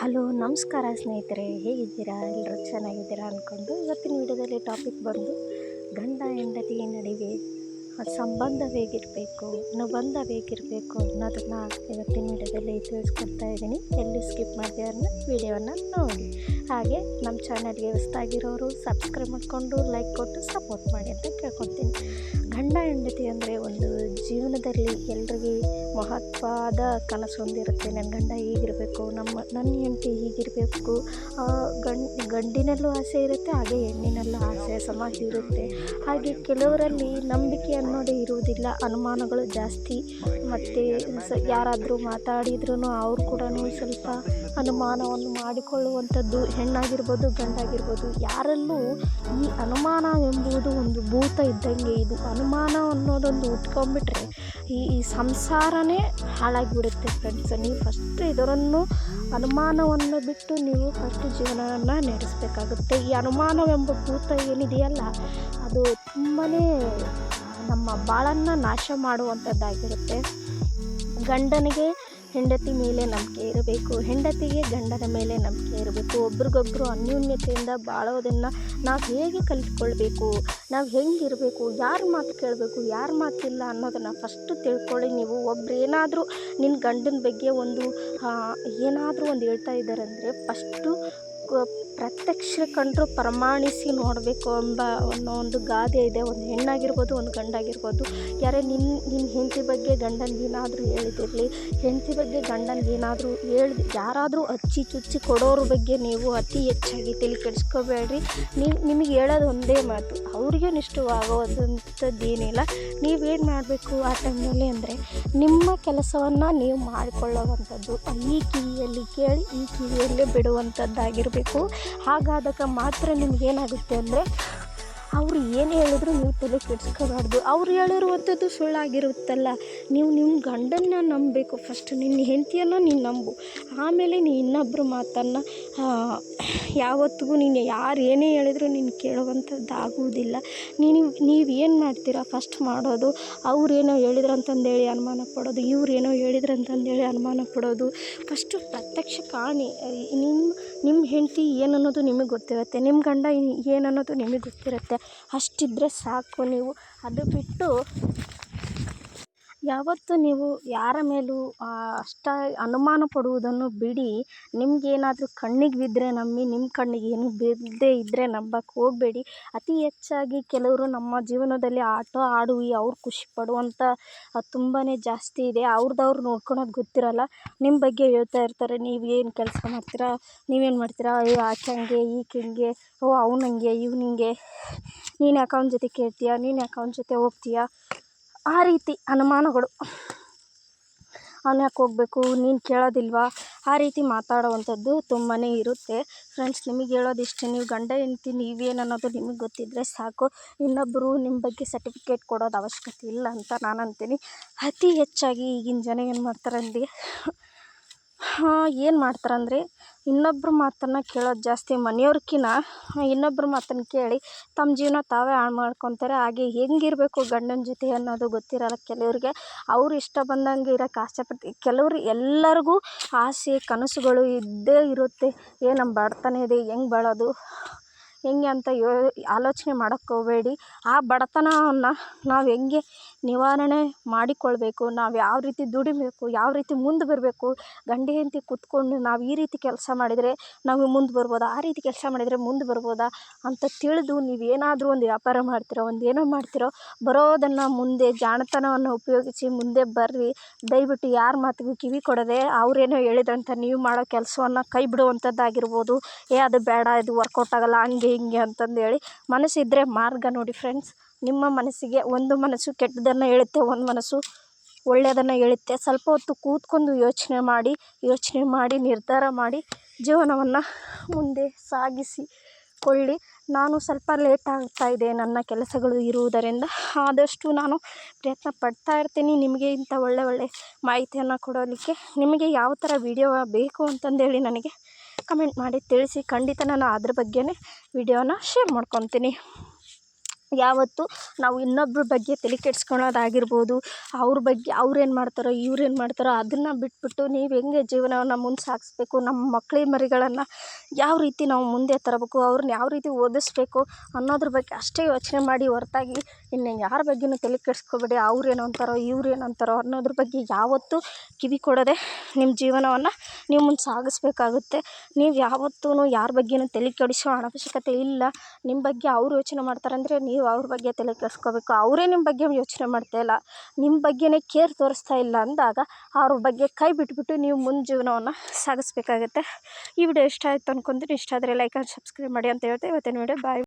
Hello ನಮಸ್ಕಾರ ಸ್ನೇಹಿತರೆ. ಹೇಗಿದ್ದೀರಾ? ಎಲ್ಲರೂ ಚೆನ್ನಾಗಿದ್ದೀರಾ ಅಂದ್ಕೊಂಡು ಇವತ್ತಿನ ವಿಡಿಯೋದಲ್ಲಿ ಟಾಪಿಕ್ ಬಂದು ಗಂಡ ಹೆಂಡತಿ ನಡುವೆ ಸಂಬಂಧ ಹೇಗಿರಬೇಕು, ಅನುಬಂಧ ಹೇಗಿರಬೇಕು ಅನ್ನೋದನ್ನು ಇವತ್ತಿನ ವಿಡಿಯೋದಲ್ಲಿ ತಿಳಿಸ್ಕೊಡ್ತಾ ಇದ್ದೀನಿ. ಎಲ್ಲಿ ಸ್ಕಿಪ್ ಮಾಡಿದೆ ಅನ್ನೋ ವಿಡಿಯೋನ ನೋಡಿ. ಹಾಗೆ ನಮ್ಮ ಚಾನಲ್ಗೆ ಹೊಸ್ತಾಗಿರೋರು ಸಬ್ಸ್ಕ್ರೈಬ್ ಮಾಡಿಕೊಂಡು ಲೈಕ್ ಕೊಟ್ಟು ಸಪೋರ್ಟ್ ಮಾಡಿ ಅಂತ ಕೇಳ್ಕೊತೀನಿ ಗಂಡ ಹೆಂಡತಿ ಅಂದರೆ ಒಂದು ಜೀವನದಲ್ಲಿ ಎಲ್ರಿಗೆ ಮಹತ್ವದ ಕನಸು ಹೊಂದಿರುತ್ತೆ. ನನ್ನ ಗಂಡ ಹೀಗಿರಬೇಕು, ನಮ್ಮ ನನ್ನ ಹೆಂಡತಿ ಹೀಗಿರಬೇಕು. ಗಂಡ, ಗಂಡಿನಲ್ಲೂ ಆಸೆ ಇರುತ್ತೆ, ಹಾಗೆ ಹೆಣ್ಣಿನಲ್ಲೂ ಆಸೆ ಸಮ ಇರುತ್ತೆ. ಹಾಗೆ ಕೆಲವರಲ್ಲಿ ನಂಬಿಕೆ ಅನ್ನೋದೇ ಇರುವುದಿಲ್ಲ. ಅನುಮಾನಗಳು ಜಾಸ್ತಿ. ಮತ್ತು ಸ ಯಾರಾದರೂ ಮಾತಾಡಿದ್ರೂ ಅವ್ರು ಕೂಡ ಸ್ವಲ್ಪ ಅನುಮಾನವನ್ನು ಮಾಡಿಕೊಳ್ಳುವಂಥದ್ದು ಹೆಣ್ಣಾಗಿರ್ಬೋದು, ಗಂಡಾಗಿರ್ಬೋದು. ಯಾರಲ್ಲೂ ಈ ಅನುಮಾನ ಎಂಬುದು ಒಂದು ಭೂತ ಇದ್ದಂಗೆ ಇದು. ಅನುಮಾನ ಅನ್ನೋದೊಂದು ಉಟ್ಕೊಂಡ್ಬಿಟ್ರೆ ಈ ಈ ಸಂಸಾರನೇ ಹಾಳಾಗಿಬಿಡುತ್ತೆ ಫ್ರೆಂಡ್ಸ್ ನೀವು ಫಸ್ಟ್ ಇದರನ್ನು ಅನುಮಾನವನ್ನು ಬಿಟ್ಟು ನೀವು ಫಸ್ಟ್ ಜೀವನವನ್ನು ನಡೆಸಬೇಕಾಗುತ್ತೆ. ಈ ಅನುಮಾನವೆಂಬ ಭೂತ ಏನಿದೆಯಲ್ಲ, ಅದು ತುಂಬಾ ನಮ್ಮ ಬಾಳನ್ನು ನಾಶ ಮಾಡುವಂಥದ್ದಾಗಿರುತ್ತೆ. ಗಂಡನಿಗೆ ಹೆಂಡತಿ ಮೇಲೆ ನಂಬಿಕೆ ಇರಬೇಕು. ಹೆಂಡತಿಗೆ ಗಂಡನ ಮೇಲೆ ನಂಬಿಕೆ ಇರಬೇಕು. ಒಬ್ರಿಗೊಬ್ರು ಅನ್ಯೋನ್ಯತೆಯಿಂದ ಬಾಳೋದನ್ನು ನಾವು ಹೇಗೆ ಕಲಿತ್ಕೊಳ್ಬೇಕು? ನಾವು ಹೆಂಗಿರಬೇಕು ಯಾರ ಮಾತು ಕೇಳಬೇಕು? ಯಾರ ಮಾತಿಲ್ಲ ಅನ್ನೋದನ್ನು ಫಸ್ಟು ತಿಳ್ಕೊಳ್ಳಿ ನೀವು. ಒಬ್ರು ಏನಾದರೂ ನಿನ್ನ ಗಂಡನ ಬಗ್ಗೆ ಒಂದು ಏನಾದರೂ ಒಂದು ಹೇಳ್ತಾ ಇದ್ದಾರೆ ಅಂದರೆ ಫಸ್ಟು ಪ್ರತ್ಯಕ್ಷ ಕಂಡರೂ ಪ್ರಮಾಣಿಸಿ ನೋಡಬೇಕು ಎಂಬ ಅನ್ನೋ ಒಂದು ಗಾದೆ ಇದೆ. ಒಂದು ಹೆಣ್ಣಾಗಿರ್ಬೋದು, ಒಂದು ಗಂಡಾಗಿರ್ಬೋದು. ಯಾರೇ ನಿನ್ನ ನಿನ್ನ ಹೆಂಡತಿ ಬಗ್ಗೆ ಗಂಡನಿಗೆ ಏನಾದರೂ ಹೇಳಿದಿರಲಿ, ಹೆಂಡತಿ ಬಗ್ಗೆ ಗಂಡನಿಗೆ ಏನಾದರೂ ಹೇಳ್ದು, ಯಾರಾದರೂ ಅಚ್ಚಿ ಚುಚ್ಚಿ ಕೊಡೋರ ಬಗ್ಗೆ ನೀವು ಅತಿ ಹೆಚ್ಚಾಗಿ ತಿಳಿ ಕೆಡಿಸ್ಕೋಬೇಡ್ರಿ ನೀವು, ನಿಮಗೆ ಹೇಳೋದು ಒಂದೇ ಮಾತು, ಅವ್ರಿಗೆ ನಿಷ್ಠವಾಗೋದಂಥದ್ದು ಏನಿಲ್ಲ ನೀವೇನು ಮಾಡಬೇಕು ಆ ಟೈಮ್ನಲ್ಲಿ ಅಂದರೆ, ನಿಮ್ಮ ಕೆಲಸವನ್ನು ನೀವು ಮಾಡಿಕೊಳ್ಳೋವಂಥದ್ದು, ಈ ಕಿವಿಯಲ್ಲಿ ಕೇಳಿ, ಈ ಕಿವಿಯಲ್ಲೇ ಬಿಡುವಂಥದ್ದಾಗಿರಬೇಕು. ಹಾಗಾದಾಗ ಮಾತ್ರ ನಿಮಗೇನಾಗುತ್ತೆ ಅಂದರೆ ಅವರು ಏನು ಹೇಳಿದ್ರು ನೀವು ತಲೆ ಕೆಡಿಸ್ಕೋಬಾರ್ದು. ಅವ್ರು ಹೇಳಿರುವಂಥದ್ದು ಸುಳ್ಳಾಗಿರುತ್ತಲ್ಲ. ನೀವು ನಿಮ್ಮ ಗಂಡನ್ನ ನಂಬಬೇಕು. ಫಸ್ಟ್ ನಿನ್ನ ಹೆಂಡತಿಯನ್ನು ನೀನು ನಂಬು. ಆಮೇಲೆ ನೀ ಇನ್ನೊಬ್ಬರ ಮಾತನ್ನು ಯಾವತ್ತಿಗೂ ನೀನು ಯಾರು ಏನೇ ಹೇಳಿದ್ರು ನೀನು ಕೇಳುವಂಥದ್ದು ಆಗುವುದಿಲ್ಲ ನೀನು, ನೀವು ಏನು ಮಾಡ್ತೀರಾ? ಫಸ್ಟ್ ಮಾಡೋದು ಅವ್ರೇನೋ ಹೇಳಿದ್ರು ಅಂತಂದೇಳಿ ಅನುಮಾನ ಪಡೋದು ಇವ್ರೇನೋ ಹೇಳಿದ್ರು ಅಂತಂದೇಳಿ ಅನುಮಾನ ಪಡೋದು. ಫಸ್ಟು ಪ್ರತ್ಯಕ್ಷ ಕಾಣಿ. ನಿಮ್ಮ ನಿಮ್ಮ ಹೆಂಡತಿ ಏನನ್ನೋದು ನಿಮಗೆ ಗೊತ್ತಿರುತ್ತೆ. ನಿಮ್ಮ ಗಂಡ ಏನನ್ನೋದು ನಿಮಗೆ ಗೊತ್ತಿರುತ್ತೆ. ಅಷ್ಟಿದ್ರೆ ಸಾಕು ನೀವು. ಅದು ಬಿಟ್ಟು ಯಾವತ್ತೂ ನೀವು ಯಾರ ಮೇಲೂ ಅಷ್ಟ ಅನುಮಾನ ಪಡುವುದನ್ನು ಬಿಡಿ. ನಿಮಗೇನಾದ್ರೂ ಕಣ್ಣಿಗೆ ಬಿದ್ದರೆ ನಂಬಿ ನಿಮ್ಮ ಕಣ್ಣಿಗೆ ಏನು ಬಿದ್ದೇ ಇದ್ದರೆ ನಂಬಕ್ಕೆ ಹೋಗಬೇಡಿ. ಅತಿ ಹೆಚ್ಚಾಗಿ ಕೆಲವರು ನಮ್ಮ ಜೀವನದಲ್ಲಿ ಆಟ ಆಡುವಿ, ಅವ್ರು ಖುಷಿ ಪಡುವಂಥ ತುಂಬಾ ಜಾಸ್ತಿ ಇದೆ. ಅವ್ರದ್ದು ಅವ್ರು ನೋಡ್ಕೊಳೋದು ಗೊತ್ತಿರೋಲ್ಲ. ನಿಮ್ಮ ಬಗ್ಗೆ ಹೇಳ್ತಾ ಇರ್ತಾರೆ, ನೀವು ಏನು ಕೆಲಸ ಮಾಡ್ತೀರಾ? ನೀವೇನು ಮಾಡ್ತೀರಾ? ಅಯ್ಯೋ ಆಕೆ ಹಂಗೆ, ಈಕೆ ಹಿಂಗೆ, ಓ, ಅವ್ನು ಹಂಗೆ, ಇವ್ನು ಹಿಂಗೆ. ನೀನು ಯಾಕೆ ಅವ್ನ ಜೊತೆ ಕೇಳ್ತೀಯ? ನೀನು ಯಾಕೆ ಅವ್ನ ಜೊತೆ ಹೋಗ್ತೀಯ? ಆ ರೀತಿ ಅನುಮಾನಗಳು. ಅವ್ನು ಯಾಕೆ ಹೋಗಬೇಕು? ನೀನು ಕೇಳೋದಿಲ್ವಾ? ಆ ರೀತಿ ಮಾತಾಡುವಂಥದ್ದು ತುಂಬಾ ಇರುತ್ತೆ. ಫ್ರೆಂಡ್ಸ್ ನಿಮಗೆ ಹೇಳೋದು ಇಷ್ಟೇ ನೀವು ಗಂಡ, ಹೆಂಡ್ತಿ, ನೀವೇನು ಅನ್ನೋದು ನಿಮಗೆ ಗೊತ್ತಿದ್ದರೆ ಸಾಕು. ಇನ್ನೊಬ್ಬರು ನಿಮ್ಮ ಬಗ್ಗೆ ಸರ್ಟಿಫಿಕೇಟ್ ಕೊಡೋದು ಅವಶ್ಯಕತೆ ಇಲ್ಲ ಅಂತ ನಾನು ಅಂತೀನಿ. ಅತಿ ಹೆಚ್ಚಾಗಿ ಈಗಿನ ಜನ ಏನು ಮಾಡ್ತಾರೆ ಅಂದರೆ ಏನು ಮಾಡ್ತಾರಂದರೆ ಇನ್ನೊಬ್ರ ಮಾತನ್ನು ಕೇಳೋದು ಜಾಸ್ತಿ ಮನೆಯವ್ರ್ಕಿಂತ ಇನ್ನೊಬ್ರ ಮಾತನ್ನು ಕೇಳಿ ತಮ್ಮ ಜೀವನ ತಾವೇ ಹಾಳು ಮಾಡ್ಕೊತಾರೆ. ಹಾಗೆ ಹೆಂಗಿರಬೇಕು ಗಂಡನ ಜೊತೆ ಅನ್ನೋದು ಗೊತ್ತಿರಲ್ಲ ಕೆಲವ್ರಿಗೆ. ಅವ್ರು ಇಷ್ಟ ಬಂದಂಗೆ ಇರೋಕೆ ಆಸೆ ಪಟ್ಟು ಕೆಲವ್ರು ಎಲ್ಲರಿಗೂ ಆಸೆ ಕನಸುಗಳು ಇದ್ದೇ ಇರುತ್ತೆ. ಏ ನಮ್ಮ ಬಡತನ ಇದೆ, ಹೆಂಗ್ ಬಾಳೋದು? ಹೆಂಗೆ ಅಂತ ಯೋ, ಆಲೋಚನೆ ಮಾಡಕ್ಕೆ ಹೋಗ್ಬೇಡಿ. ಆ ಬಡತನವನ್ನು ನಾವು ಹೆಂಗೆ ನಿವಾರಣೆ ಮಾಡಿಕೊಳ್ಬೇಕು, ನಾವು ಯಾವ ರೀತಿ ದುಡಿಬೇಕು, ಯಾವ ರೀತಿ ಮುಂದೆ ಬರಬೇಕು, ಗಂಡ ಹೆಂಡತಿ ಕೂತ್ಕೊಂಡು ನಾವು ಈ ರೀತಿ ಕೆಲಸ ಮಾಡಿದರೆ ನಾವು ಮುಂದೆ ಬರ್ಬೋದಾ, ಆ ರೀತಿ ಕೆಲಸ ಮಾಡಿದರೆ ಮುಂದೆ ಬರ್ಬೋದಾ ಅಂತ ತಿಳಿದು ನೀವು ಏನಾದರೂ ಒಂದು ವ್ಯಾಪಾರ ಮಾಡ್ತೀರೋ, ಒಂದು ಏನೋ ಮಾಡ್ತೀರೋ, ಬರೋದನ್ನು ಮುಂದೆ ಜಾಣತನವನ್ನು ಉಪಯೋಗಿಸಿ ಮುಂದೆ ಬರ್ರಿ. ದಯವಿಟ್ಟು ಯಾರ ಮಾತಿಗೂ ಕಿವಿ ಕೊಡದೆ ಅವ್ರೇನೋ ಹೇಳಿದ್ರಂತ ನೀವು ಮಾಡೋ ಕೆಲಸವನ್ನು ಕೈ ಬಿಡುವಂಥದ್ದಾಗಿರ್ಬೋದು ಏ, ಅದು ಬೇಡ, ಇದು ವರ್ಕೌಟ್ ಆಗೋಲ್ಲ, ಹಂಗೆ ಹಿಂಗೆ ಅಂತಂದೇಳಿ ಮನಸ್ಸಿದ್ದರೆ ಮಾರ್ಗ ನೋಡಿ ಫ್ರೆಂಡ್ಸ್ ನಿಮ್ಮ ಮನಸ್ಸಿಗೆ ಒಂದು ಮನಸ್ಸು ಕೆಟ್ಟದ್ದನ್ನು ಹೇಳುತ್ತೆ, ಒಂದು ಮನಸ್ಸು ಒಳ್ಳೆಯದನ್ನು ಹೇಳುತ್ತೆ. ಸ್ವಲ್ಪ ಹೊತ್ತು ಕೂತ್ಕೊಂಡು ಯೋಚನೆ ಮಾಡಿ ಯೋಚನೆ ಮಾಡಿ, ನಿರ್ಧಾರ ಮಾಡಿ ಜೀವನವನ್ನು ಮುಂದೆ ಸಾಗಿಸಿ ಕೊಳ್ಳಿ ನಾನು ಸ್ವಲ್ಪ ಲೇಟ್ ಆಗ್ತಾ ಇದೆ, ನನ್ನ ಕೆಲಸಗಳು ಇರುವುದರಿಂದ ಆದಷ್ಟು ನಾನು ಪ್ರಯತ್ನ ಪಡ್ತಾ ಇರ್ತೀನಿ. ನಿಮಗೆ ಇಂಥ ಒಳ್ಳೆ ಒಳ್ಳೆ ಮಾಹಿತಿಯನ್ನು ಕೊಡೋದಕ್ಕೆ ನಿಮಗೆ ಯಾವ ಥರ ವಿಡಿಯೋ ಬೇಕು ಅಂತಂದೇಳಿ ನನಗೆ ಕಮೆಂಟ್ ಮಾಡಿ ತಿಳಿಸಿ ಖಂಡಿತ ನಾನು ಅದ್ರ ಬಗ್ಗೆನೇ ವಿಡಿಯೋನ ಶೇರ್ ಮಾಡ್ಕೊತೀನಿ. ಯಾವತ್ತು ನಾವು ಇನ್ನೊಬ್ಬರ ಬಗ್ಗೆ ತಲೆ ಕೆಡ್ಸ್ಕೊಳೋದಾಗಿರ್ಬೋದು, ಅವ್ರ ಬಗ್ಗೆ ಅವ್ರೇನು ಮಾಡ್ತಾರೋ ಇವ್ರೇನು ಮಾಡ್ತಾರೋ ಅದನ್ನು ಬಿಟ್ಬಿಟ್ಟು ನೀವು ಹೆಂಗೆ ಜೀವನವನ್ನು ಮುಂದೆ ಸಾಗಿಸ್ಬೇಕು ನಮ್ಮ ಮಕ್ಳು ಮರಿಗಳನ್ನು ಯಾವ ರೀತಿ ನಾವು ಮುಂದೆ ತರಬೇಕು ಅವ್ರನ್ನ ಯಾವ ರೀತಿ ಓದಿಸ್ಬೇಕು ಅನ್ನೋದ್ರ ಬಗ್ಗೆ ಅಷ್ಟೇ ಯೋಚನೆ ಮಾಡಿ ಹೊರತಾಗಿ ಇನ್ನು ಯಾರ ಬಗ್ಗೆಯೂ ತಲೆ ಕೆಡಿಸ್ಕೋಬೇಡಿ ಅವ್ರೇನು ಅಂತಾರೋ ಇವ್ರೇನು ಅಂತಾರೋ ಅನ್ನೋದ್ರ ಬಗ್ಗೆ ಯಾವತ್ತೂ ಕಿವಿ ಕೊಡದೆ ನಿಮ್ಮ ಜೀವನವನ್ನು ನೀವು ಮುಂದೆ ಸಾಗಿಸ್ಬೇಕಾಗುತ್ತೆ. ನೀವು ಯಾವತ್ತೂ ಯಾರ ಬಗ್ಗೆಯೂ ತಲೆ ಕೆಡಿಸೋ ಅವಶ್ಯಕತೆ ಇಲ್ಲ. ನಿಮ್ಮ ಬಗ್ಗೆ ಅವ್ರು ಯೋಚನೆ ಮಾಡ್ತಾರಂದರೆ ನೀವು ಅವ್ರ ಬಗ್ಗೆ ತಲೆ ಕೆಡಿಸ್ಕೋಬೇಕು. ಅವರೇ ನಿಮ್ಮ ಬಗ್ಗೆ ಯೋಚನೆ ಮಾಡ್ತಾ ಇಲ್ಲ. ನಿಮ್ಮ ಬಗ್ಗೆಯೇ ಕೇರ್ ತೋರಿಸ್ತಾ ಇಲ್ಲ ಅಂದಾಗ ಅವ್ರ ಬಗ್ಗೆ ಕೈ ಬಿಟ್ಬಿಟ್ಟು ನೀವು ಮುಂದೆ ಜೀವನವನ್ನು ಸಾಗಿಸ್ಬೇಕಾಗುತ್ತೆ. ಈ ವಿಡಿಯೋ ಇಷ್ಟ ಆಯಿತು ಅನ್ಕೊತೀನಿ ಇಷ್ಟ ಆದರೆ ಲೈಕ್ ಆ್ಯಂಡ್ ಸಬ್ಸ್ಕ್ರೈಬ್ ಮಾಡಿ ಅಂತ ಹೇಳ್ತಾ ಇವತ್ತಿನ ವಿಡಿಯೋ ಬಾಯ್